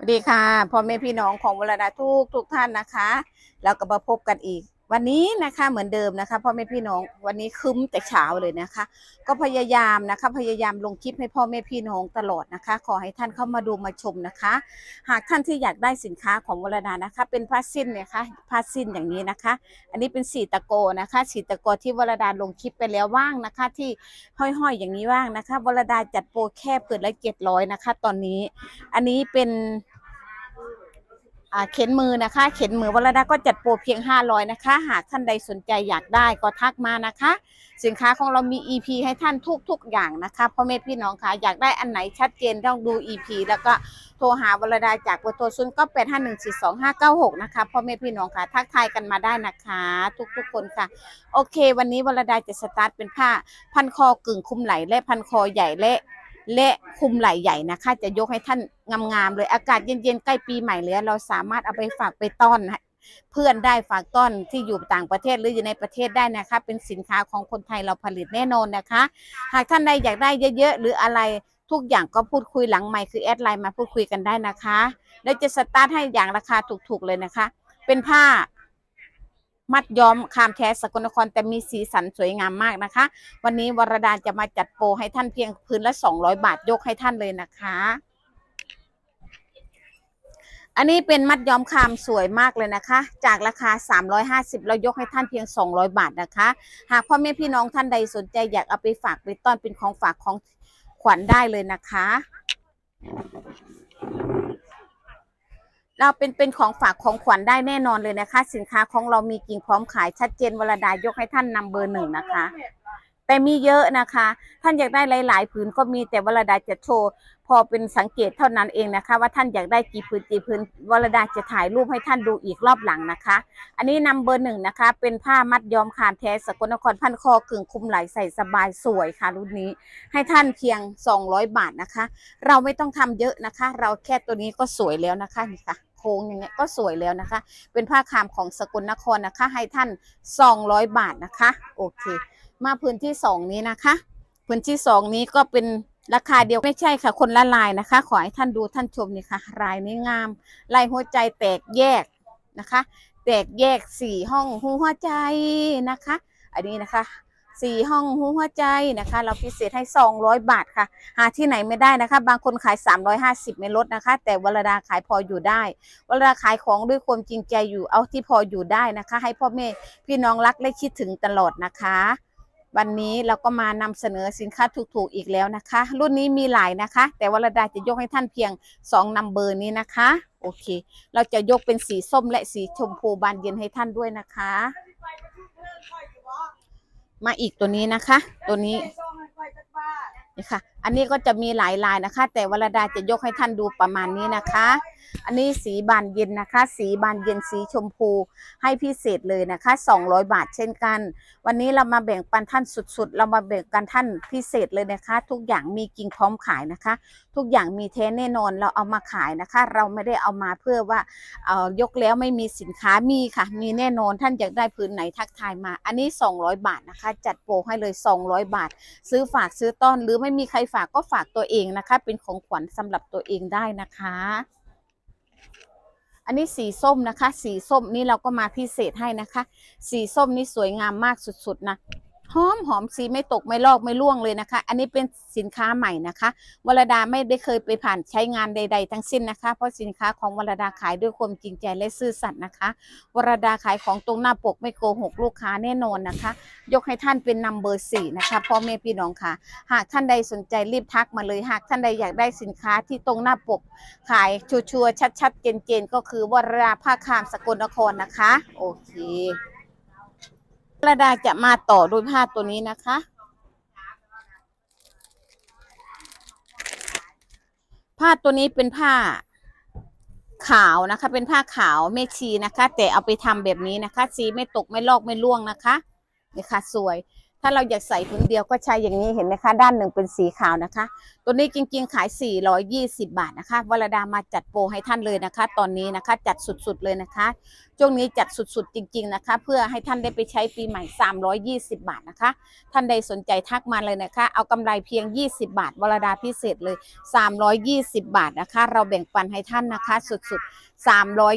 สวัสดีค่ะพ่อแม่พี่น้องของวรดาทุกทุกท่านนะคะแล้วก็มาพบกันอีก วันนี้นะคะเหมือนเดิมนะคะพ่อแม่พี่น้องวันนี้คึ้มแต่เช้าเลยนะคะ ก็พยายามนะคะพยายามลงคลิปให้พ่อแม่พี่น้องตลอดนะคะ ขอให้ท่านเข้ามาดูมาชมนะคะ หากท่านที่อยากได้สินค้าของวรดานะคะ เป็นผ้าสิ้นเนี่ยค่ะผ้าสิ้นอย่างนี้นะคะ อันนี้เป็นสีตะโกนะคะสีตะโกที่วรดาลงคลิปไปแล้วว่างนะคะ ที่ห้อยๆอย่างนี้ว่างนะคะวรดาจัดโปรแค่เปิดละเจ็ดร้อยนะคะ ตอนนี้ อันนี้เป็น เข็นมือนะคะ เข็นมือวรดาก็จัดโปรเพียง 500 นะคะ หากท่านใดสนใจอยากได้ก็ทักมานะคะ สินค้าของเรามี EP ให้ท่านทุกๆอย่างนะคะพ่อแม่พี่น้องคะอยากได้อันไหนชัดเจนต้องดู EP แล้วก็โทรหาวรดาจากเบอร์โทรศูนย์ก็แปดห้าหนึ่งสี่สองห้าเก้าหกนะคะพ่อแม่พี่น้องคะทักทายกันมาได้นะคะ ทุกๆคนค่ะ โอเค วันนี้วรดาจะสตาร์ทเป็นผ้าพันคอกึ่งคุมไหล่และพันคอใหญ่และ และคุมไหล่ใหญ่นะคะ จะยกให้ท่านงามๆเลยอากาศเย็นๆใกล้ปีใหม่เลยเราสามารถเอาไปฝากไปต้อนเพื่อนได้ฝากต้อนที่อยู่ต่างประเทศหรืออยู่ในประเทศได้นะคะ เป็นสินค้าของคนไทยเราผลิตแน่นอนนะคะ หากท่านใดอยากได้เยอะๆหรืออะไรทุกอย่างก็พูดคุยหลังใหม่คือแอดไลน์มาพูดคุยกันได้นะคะ แล้วจะสตาร์ทให้อย่างราคาถูกๆเลยนะคะ เป็นผ้า มัดย้อมคามแท้สกลนครแต่มีสีสันสวยงามมากนะคะ วันนี้วรดาจะมาจัดโปรให้ท่านเพียงพื้นละ 200 บาทยกให้ท่านเลยนะคะ อันนี้เป็นมัดย้อมคามสวยมากเลยนะคะ จากราคา 350 เรายกให้ท่านเพียง 200 บาทนะคะ หากพ่อแม่พี่น้องท่านใดสนใจอยากเอาไปฝากไปต้อนเป็นของฝากของขวัญได้เลยนะคะ เราเป็นเป็นของฝากของขวัญได้แน่นอนเลยนะคะ สินค้าของเรามีกิ่งพร้อมขายชัดเจนวรดายกให้ท่านนำเบอร์หนึ่งนะคะ แต่มีเยอะนะคะ ท่านอยากได้หลายๆผืนก็มีแต่วรดาจะโชว์พอเป็นสังเกตเท่านั้นเองนะคะ ว่าท่านอยากได้กี่ผืนกี่ผืนวรดาจะถ่ายรูปให้ท่านดูอีกรอบหลังนะคะ อันนี้นำเบอร์หนึ่งนะคะ เป็นผ้ามัดย้อมคามแท้สกลนครพันคอกึ่งคุมไหลใส่สบายสวยค่ะ รุ่นนี้ ให้ท่านเพียง 200 บาทนะคะ เราไม่ต้องทำเยอะนะคะ เราแค่ตัวนี้ก็สวยแล้วนะคะนี่ค่ะ โค้งอย่างเงี้ยก็สวยแล้วนะคะ เป็นผ้าคามของสกลนครนะคะ ให้ท่าน 200 บาทนะคะ โอเค มาพื้นที่สองนี้นะคะ พื้นที่สองนี้ก็เป็นราคาเดียวไม่ใช่ค่ะคนละลายนะคะ ขอให้ท่านดูท่านชมนี่ค่ะลายนี้งามลายหัวใจแตกแยกนะคะ แตกแยกสี่ห้องหัวใจนะคะ อันนี้นะคะ สี่ห้องหัวใจนะคะ เราพิเศษให้ 200 บาทค่ะ หาที่ไหนไม่ได้นะคะ บางคนขาย 350 ไม่ลดนะคะ แต่วรดาขายพออยู่ได้วรดาขายของด้วยความจริงใจอยู่เอาที่พออยู่ได้นะคะ ให้พ่อแม่พี่น้องรักและคิดถึงตลอดนะคะวันนี้เราก็มานำเสนอสินค้าถูกๆอีกแล้วนะคะ รุ่นนี้มีหลายนะคะ แต่วรดาจะยกให้ท่านเพียง2นัมเบอร์นี้นะคะ โอเค เราจะยกเป็นสีส้มและสีชมพูบานเย็นให้ท่านด้วยนะคะ มาอีกตัวนี้นะคะ ตัวนี้นี่ค่ะ อันนี้ก็จะมีหลายลายนะคะ แต่วรดาจะยกให้ท่านดูประมาณนี้นะคะ อันนี้สีบานเย็นนะคะ สีบานเย็นสีชมพูให้พิเศษเลยนะคะ 200 บาทเช่นกัน วันนี้เรามาแบ่งปันท่านสุดๆ เรามาแบ่งกันท่านพิเศษเลยนะคะ ทุกอย่างมีกิ่งพร้อมขายนะคะ ทุกอย่างมีแท้แน่นอนเราเอามาขายนะคะ เราไม่ได้เอามาเพื่อว่าเอ่อยกแล้วไม่มีสินค้ามีค่ะ มีแน่นอนท่านอยากได้พื้นไหนทักทายมา อันนี้ 200 บาทนะคะ จัดโปรให้เลย 200 บาท ซื้อฝากซื้อต้อนหรือไม่มีใครฝากก็ฝากตัวเองนะคะ เป็นของขวัญสำหรับตัวเองได้นะคะ อันนี้สีส้มนะคะ สีส้มนี่เราก็มาพิเศษให้นะคะ สีส้มนี่สวยงามมากสุดๆนะ หอมหอมสีไม่ตกไม่ลอกไม่ร่วงเลยนะคะ อันนี้เป็นสินค้าใหม่นะคะวรดาไม่ได้เคยไปผ่านใช้งานใด ๆ ทั้งสิ้นนะคะ เพราะสินค้าของวรดาขายด้วยความจริงใจและซื่อสัตย์นะคะ วรดาขายของตรงหน้าปกไม่โกหกลูกค้าแน่นอนนะคะ ยกให้ท่านเป็นนัมเบอร์สี่นะคะพ่อแม่พี่น้องค่ะ หากท่านใดสนใจรีบทักมาเลยหากท่านใดอยากได้สินค้าที่ตรงหน้าปก ขายชัวร์ชัดๆเจนๆก็คือวราผ้าคามสกลนครนะคะ โอเค ระดาจะมาต่อด้วยผ้าตัวนี้นะคะ ผ้าตัวนี้เป็นผ้าขาวนะคะ เป็นผ้าขาวเมชีนะคะ แต่เอาไปทำแบบนี้นะคะสีไม่ตกไม่ลอกไม่ร่วงนะคะนี่ค่ะสวย ถ้าเราอยากใส่ผืนเดียวก็ใช้อย่างนี้เห็นไหมคะด้านหนึ่งเป็นสีขาวนะคะ ตัวนี้จริง ๆ ขาย 420 บาทนะคะวรดามาจัดโปรให้ท่านเลยนะคะ ตอนนี้นะคะ จัดสุดๆเลยนะคะ ช่วงนี้จัดสุดๆจริง ๆนะคะ เพื่อให้ท่านได้ไปใช้ปีใหม่ 320 บาทนะคะ ท่านใดสนใจทักมาเลยนะคะ เอากำไรเพียง 20 บาทวรดาพิเศษเลย 320 บาทนะคะ เราแบ่งปันให้ท่านนะคะสุดๆ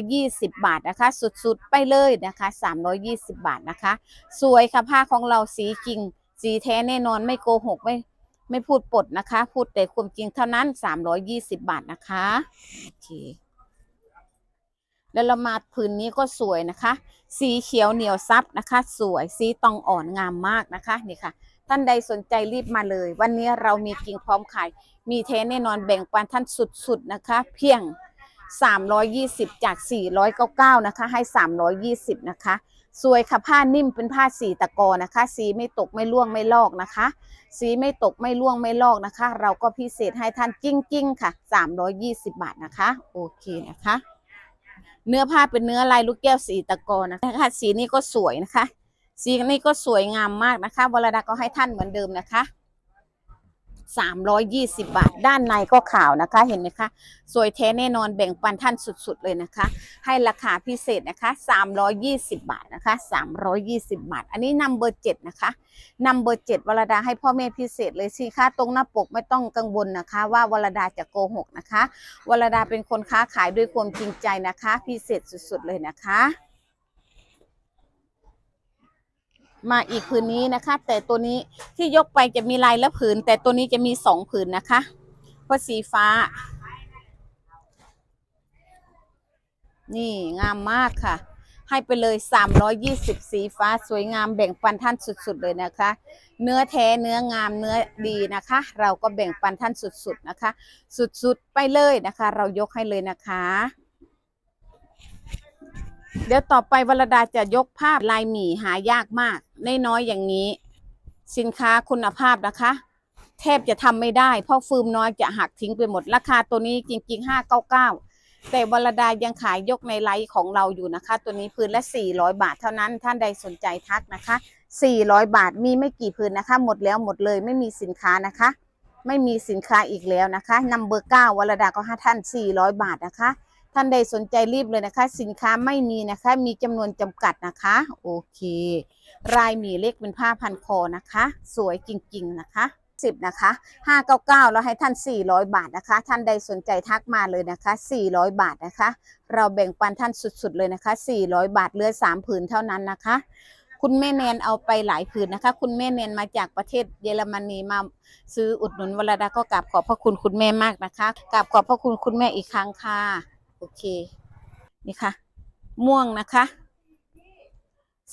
320 บาทนะคะ สุดๆ ไปเลยนะคะ 320 บาทนะคะ สวยค่ะผ้าของเราสีจริง สีแท้แน่นอนไม่โกหกไม่ไม่พูดปดนะคะ พูดแต่ความจริงเท่านั้น 320 บาทนะคะโอเค แล้วเรามาผืนนี้ก็สวยนะคะ สีเขียวเหนียวซับนะคะ สวยสีตองอ่อนงามมากนะคะนี่ค่ะ ท่านใดสนใจรีบมาเลย วันนี้เรามีกิ่งพร้อมขาย มีแท้แน่นอนแบ่งปันท่านสุดๆนะคะ เพียง 320 จาก 499 นะคะ ให้ 320 นะคะสวยค่ะผ้านิ่มเป็นผ้าสีตะกอนะคะ สีไม่ตกไม่ล่วงไม่ลอกนะคะ สีไม่ตกไม่ล่วงไม่ลอกนะคะ เราก็พิเศษให้ท่านจริงๆค่ะ 320 บาทนะคะ โอเคนะคะ เนื้อผ้าเป็นเนื้อลายลูกแก้วสีตะกอนะคะสีนี้ก็สวยนะคะ สีนี้ก็สวยงามมากนะคะวรดาก็ให้ท่านเหมือนเดิมนะคะ 320 บาท ด้านในก็ขาวนะคะ เห็นไหมคะ สวยแท้แน่นอนแบ่งปันท่านสุดๆเลยนะคะ ให้ราคาพิเศษนะคะ 320 บาทนะคะ 320 บาท อันนี้นัมเบอร์เจ็ดนะคะนัมเบอร์เจ็ดวรดาให้พ่อแม่พิเศษเลยสิคะตรงหน้าปกไม่ต้องกังวลนะคะ ว่าวรดาจะโกหกนะคะ วรดาเป็นคนค้าขายด้วยความจริงใจนะคะ พิเศษสุดๆเลยนะคะ มาอีกผืนนี้นะคะ แต่ตัวนี้ที่ยกไปจะมีลายละผืน แต่ตัวนี้จะมีสองผืนนะคะเพราะสีฟ้า นี่งามมากค่ะ ให้ไปเลย 320 สีฟ้าสวยงามแบ่งปันท่านสุด ๆ เลยนะคะ เนื้อแท้เนื้องามเนื้อดีนะคะ เราก็แบ่งปันท่านสุด ๆ นะคะ สุด ๆ ไปเลยนะคะ เรายกให้เลยนะคะ เดี๋ยวต่อไปวรดาจะยกภาพลายหมี่หายากมากน้อยๆอย่างนี้ สินค้าคุณภาพนะคะ แทบจะทำไม่ได้ เพราะฟืมน้อยจะหักทิ้งไปหมดราคาตัวนี้จริงๆ 599 แต่วรดายังขายยกในไลฟ์ของเราอยู่นะคะ ตัวนี้พื้นละ 400 บาทเท่านั้นท่านใดสนใจทักนะคะ 400 บาทมีไม่กี่พื้นนะคะ หมดแล้วหมดเลยไม่มีสินค้านะคะ ไม่มีสินค้าอีกแล้วนะคะนัมเบอร์เก้าวรดาก็ให้ท่าน 400 บาทนะคะ ท่านใดสนใจรีบเลยนะคะ สินค้าไม่มีนะคะ มีจำนวนจำกัดนะคะ โอเค รายหมีเล็กเป็นผ้าพันคอนะคะ สวยจริง ๆ นะคะสิบนะคะห้าเก้าเก้าแล้วให้ท่านสี่ร้อยบาทนะคะ ท่านใดสนใจทักมาเลยนะคะสี่ร้อยบาทนะคะ เราแบ่งปันท่านสุดๆเลยนะคะสี่ร้อยบาทเหลือสามผืนเท่านั้นนะคะ คุณแม่แนนเอาไปหลายผืนนะคะ คุณแม่แนนมาจากประเทศเยอรมนีมาซื้ออุดหนุนวรดาก็กราบขอบพระคุณคุณแม่มากนะคะกราบขอบพระคุณคุณแม่อีกครั้งค่ะ อเค นี่ค่ะ ม่วงนะคะ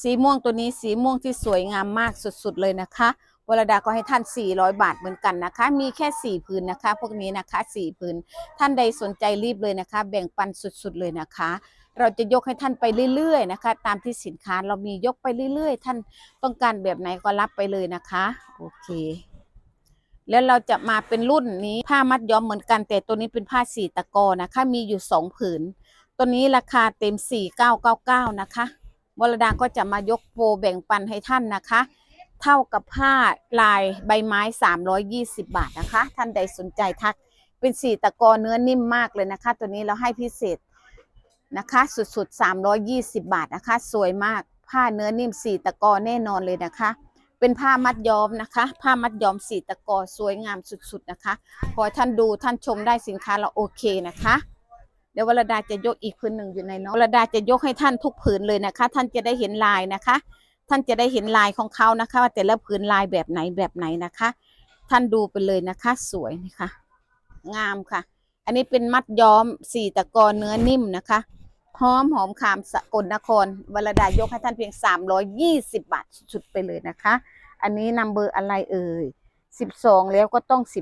สีม่วงตัวนี้สีม่วงที่สวยงามมากสุดๆเลยนะคะวรดาก็ให้ท่าน 400 บาทเหมือนกันนะคะ มีแค่ 4 พื้นนะคะ พวกนี้นะคะ 4 พื้น ท่านใดสนใจรีบเลยนะคะ แบ่งปันสุดๆเลยนะคะ เราจะยกให้ท่านไปเรื่อยๆนะคะ ตามที่สินค้าเรามียกไปเรื่อยๆ ท่านต้องการแบบไหนก็รับไปเลยนะคะ โอเค แล้วเราจะมาเป็นรุ่นนี้ผ้ามัดย้อมเหมือนกัน แต่ตัวนี้เป็นผ้าสีตะกอนะคะมีอยู่สองผืน ตัวนี้ราคาเต็ม 4999 นะคะวรดาก็จะมายกโปรแบ่งปันให้ท่านนะคะ เท่ากับผ้าลายใบไม้ 320 บาทนะคะ ท่านใดสนใจทักเป็นสีตะกอเนื้อนิ่มมากเลยนะคะ ตัวนี้เราให้พิเศษนะคะ สุดๆ 320 บาทนะคะ สวยมากผ้าเนื้อนิ่มสีตะกอแน่นอนเลยนะคะ เป็นผ้ามัดย้อมนะคะ ผ้ามัดย้อมสีตะกอสวยงามสุดๆนะคะ ขอท่านดูท่านชมได้สินค้าเราโอเคนะคะ เดี๋ยววรดาจะยกอีกผืนหนึ่งอยู่ในน้องวรดาจะยกให้ท่านทุกผืนเลยนะคะ ท่านจะได้เห็นลายนะคะ ท่านจะได้เห็นลายของเขานะคะ ว่าแต่ละผืนลายแบบไหนแบบไหนนะคะ ท่านดูไปเลยนะคะ สวยนะคะ งามค่ะ อันนี้เป็นมัดย้อมสีตะกอเนื้อนิ่มนะคะ หอมหอมขามสกลนครวรดายกให้ท่านเพียง 320 บาทชุดไปเลยนะคะ อันนี้นัมเบอร์อะไรเอ่ย 12 แล้วก็ต้อง 13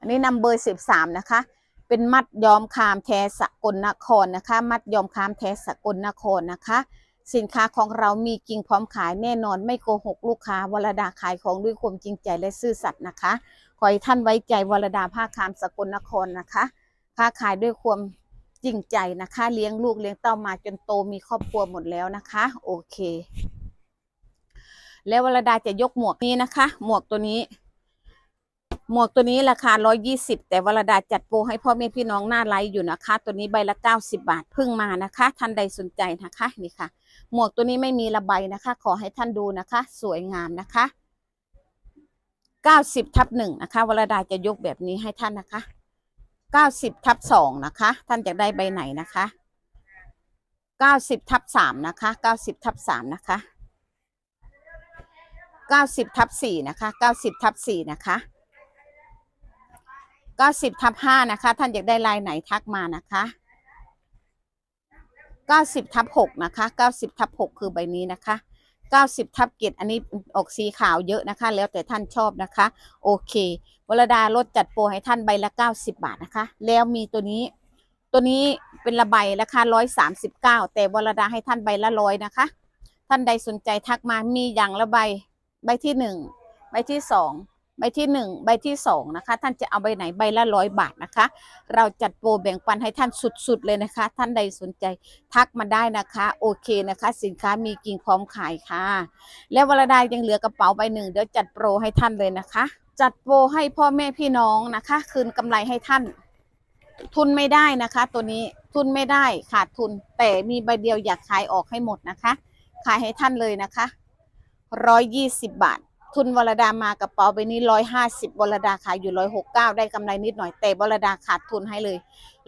อันนี้นัมเบอร์สิบสามนะคะ เป็นมัดยอมคามแท้สกลนครนะคะ มัดยอมคามแท้สกลนครนะคะ สินค้าของเรามีจริงพร้อมขายแน่นอนไม่โกหกลูกค้าวรดาขายของด้วยความจริงใจและซื่อสัตย์นะคะ ขอให้ท่านไว้ใจวรดาผ้าคามสกลนครนะคะ ค้าขายด้วยความจริงใจนะคะ เลี้ยงลูกเลี้ยงเต้ามาจนโตมีครอบครัวหมดแล้วนะคะ โอเค แล้ววรดาจะยกหมวกนี้นะคะ หมวกตัวนี้ หมวกตัวนี้ราคา120แต่วรดาจัดโปรให้พ่อแม่พี่น้องหน้าไลฟ์อยู่นะคะ ตัวนี้ใบละ90บาทเพิ่งมานะคะ ท่านใดสนใจนะคะนี่ค่ะ หมวกตัวนี้ไม่มีระบายนะคะ ขอให้ท่านดูนะคะ สวยงามนะคะ 90ทับหนึ่งนะคะวรดาจะยกแบบนี้ให้ท่านนะคะ 90ทับสองนะคะ ท่านจะได้ใบไหนนะคะ 90ทับสามนะคะ 90ทับสามนะคะ90ทับสี่นะคะ90ทับสี่นะคะ90ทับห้านะคะ ท่านอยากได้ลายไหนทักมานะคะ90ทับหกนะคะ90ทับหกคือใบนี้นะคะ 90 ทับเจ็ดอันนี้ออกสีขาวเยอะนะคะ แล้วแต่ท่านชอบนะคะ โอเควรดาลดจัดโปรให้ท่านใบละ 90 บาทนะคะ แล้วมีตัวนี้ตัวนี้เป็นละใบราคา139 แต่วรดาให้ท่านใบละร้อยนะคะ ท่านใดสนใจทักมามีอย่างละใบใบที่หนึ่งใบที่สอง ใบที่หนึ่งใบที่สองนะคะ ท่านจะเอาใบไหนใบละร้อยบาทนะคะ เราจัดโปรแบ่งปันให้ท่านสุดๆเลยนะคะ ท่านใดสนใจทักมาได้นะคะ โอเคนะคะ สินค้ามีกิ่งพร้อมขายค่ะ แล้ววรดายังเหลือกระเป๋าใบหนึ่งเดี๋ยวจัดโปรให้ท่านเลยนะคะ จัดโปรให้พ่อแม่พี่น้องนะคะ คืนกำไรให้ท่าน ทุนไม่ได้นะคะ ตัวนี้ทุนไม่ได้ขาดทุน แต่มีใบเดียวอยากขายออกให้หมดนะคะ ขายให้ท่านเลยนะคะร้อยยี่สิบบาท ทุนวรดามากระเป๋าใบนี้ร้อยห้าสิบวรดาขายอยู่ร้อยหกเก้าได้กำไรนิดหน่อยแต่วรดาขาดทุนให้เลย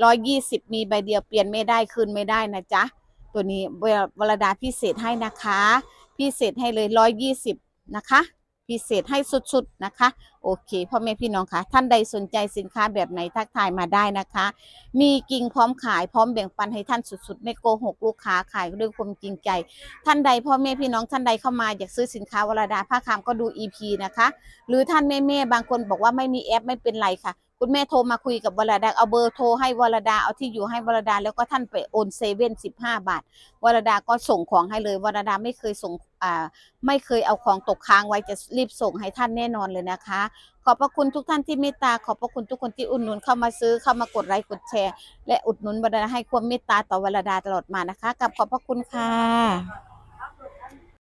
ร้อยยี่สิบมีใบเดียวเปลี่ยนไม่ได้คืนไม่ได้นะจ๊ะตัวนี้วรดาพิเศษให้นะคะ พิเศษให้เลยร้อยยี่สิบนะคะ พิเศษให้สุดๆนะคะ โอเคพ่อแม่พี่น้องคะท่านใดสนใจสินค้าแบบไหนทักทายมาได้นะคะ มีกิ่งพร้อมขายพร้อมแบ่งปันให้ท่านสุดๆ ไม่โกหกลูกค้าขายด้วยความจริงใจ ท่านใดพ่อแม่พี่น้องท่านใดเข้ามาอยากซื้อสินค้าวราดาผ้าคามก็ดู EP นะคะ หรือท่านแม่แม่ๆบางคนบอกว่าไม่มีแอปไม่เป็นไรค่ะ คุณแม่โทรมาคุยกับวรดาเอาเบอร์โทรให้วรดาเอาที่อยู่ให้วรดาแล้วก็ท่านไปโอนเซเว่นสิบห้าบาทวรดาก็ส่งของให้เลยวรดาไม่เคยส่งอ่าไม่เคยเอาของตกค้างไว้จะรีบส่งให้ท่านแน่นอนเลยนะคะ ขอบพระคุณทุกท่านที่เมตตาขอบพระคุณทุกคนที่อุดหนุนเข้ามาซื้อเข้ามากดไลค์กดแชร์ และอุดหนุนวรดาให้ความเมตตาต่อวรดาตลอดมานะคะกับขอบพระคุณค่ะ